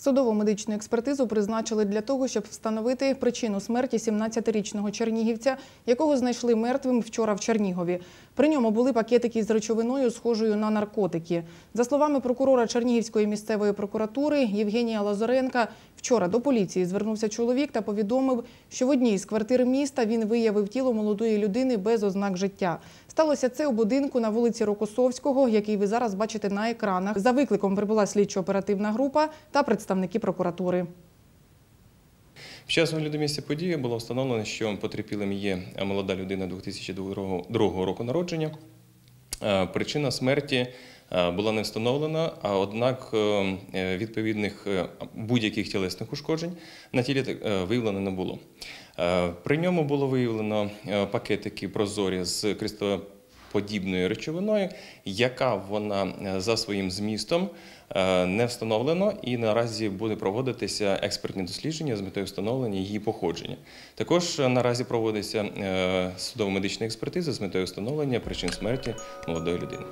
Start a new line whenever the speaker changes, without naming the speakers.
Судово-медичну експертизу призначили для того, щоб встановити причину смерті 17-річного чернігівця, якого знайшли мертвим вчора в Чернігові. При ньому були пакетики з речовиною, схожою на наркотики. За словами прокурора Чернігівської місцевої прокуратури Євгенія Лазоренка, вчора до поліції звернувся чоловік та повідомив, що в одній з квартир міста він виявив тіло молодої людини без ознак життя. Сталося це у будинку на вулиці Рокосовського, який ви зараз бачите на екранах. За викликом прибула слідчо-оперативна група та представники прокуратури.
Під час огляду місця події було встановлено, що потерпілим є молода людина 2002 року народження. Е, Причина смерті е, була не встановлена, а однак е, відповідних е, будь-яких тілесних ушкоджень на тілі е, виявлено не було. Е, При ньому було виявлено е, пакетики прозорі з кристалоподібною речовиною, яка вона е, за своїм змістом е, не встановлено і наразі буде проводитися експертні дослідження з метою встановлення її походження. Також е, наразі проводиться судово-медична експертиза з метою встановлення причин смерті молодої людини.